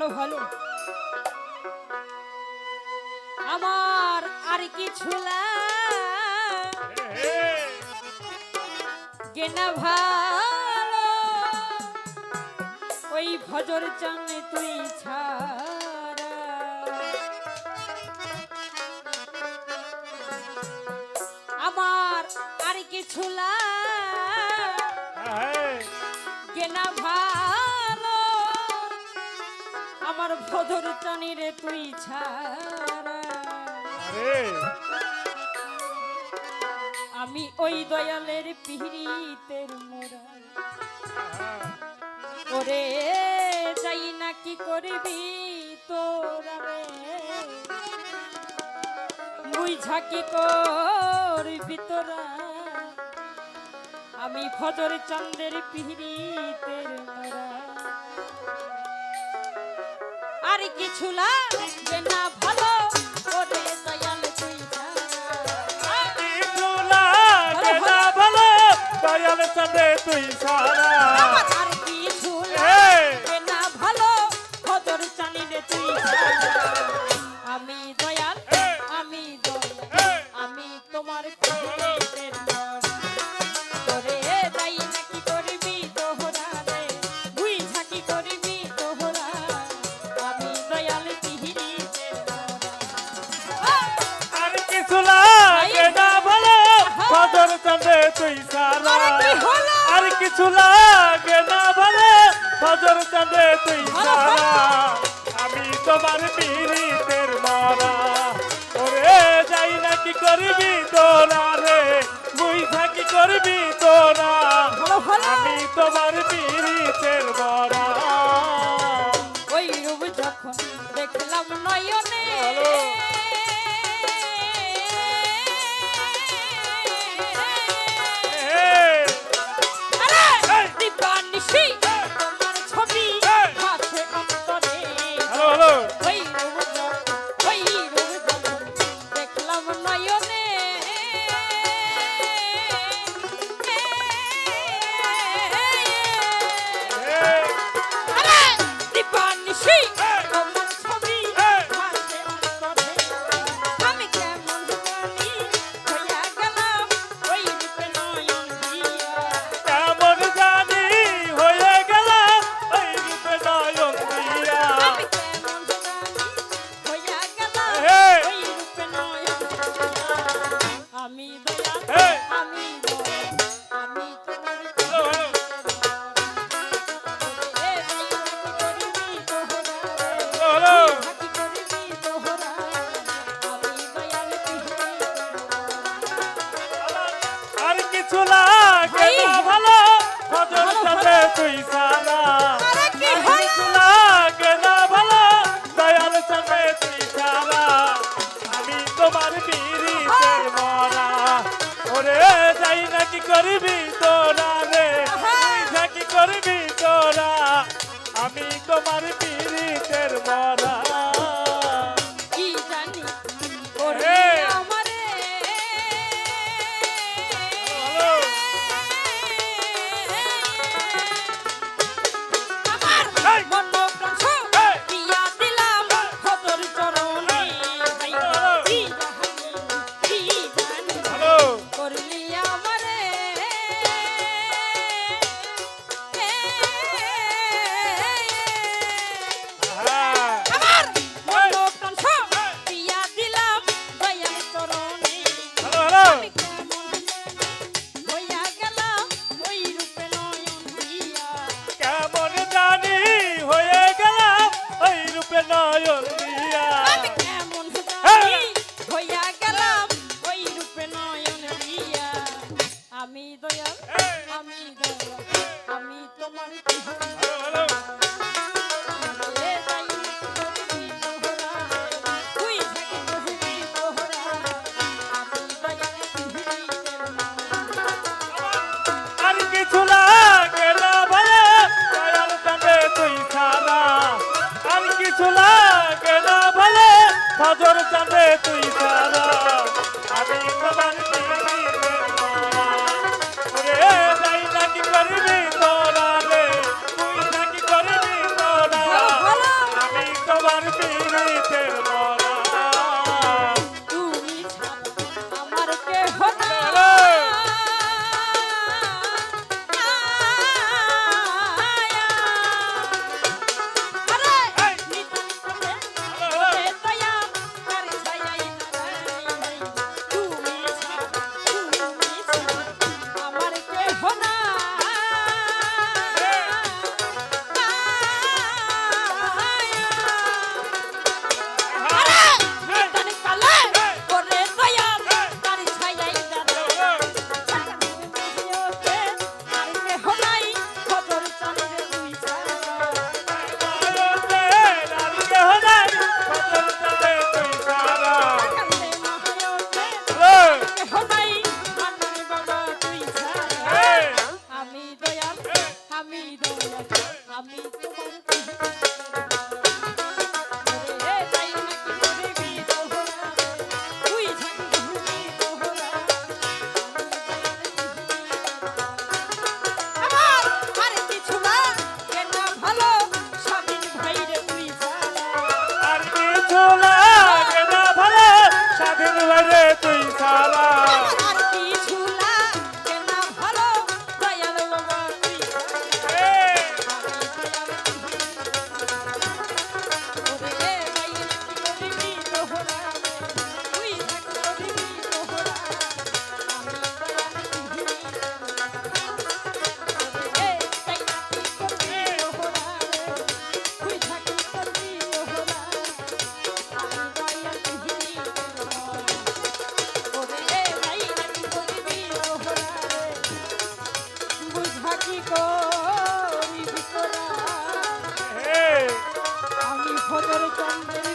চলো ভালো আমার আর কিছু না। ভালো। ওই ভজর চামে তুই ছাড়া। আমার আর কিছু না হ্যাঁ, হ্যাঁ। ভালো। আমার ভদর টানি রে তুই ছাড়া। আমি ওই দয়ালের পিহিতের মোরা। ওরে যাই না কি করবি তোরা রে? বুঝা কি করবি তোরা? আমি ফজর চন্দ্রের পিহিতের মোরা। কিছু লাগবে না ভালো ওরে দয়াল তুই কিছু লাগবে না ভালো তুই সারা চাঁদে তুই সারা। আর কিছু লাগে না বলে ফজর চাঁদে তুই সারা। আমি তোমার পীড়িতের মারা। ওরে যাই না কি করবি তোরা রে? বুঝা কি করবি তোরা? আমি তোমার পীড়িতে তুই সারা লাগে না ভালো দয়াল চলে তুই সারা আমি তোমার বিড়িতে মরা। ওরে যাই না কি করবি তোরা রে? কি করবি তোরা? আমি তোমার বিড়ি মায়র সাজর চাঁদে তুই সারা তারা মধুর চন্দ্র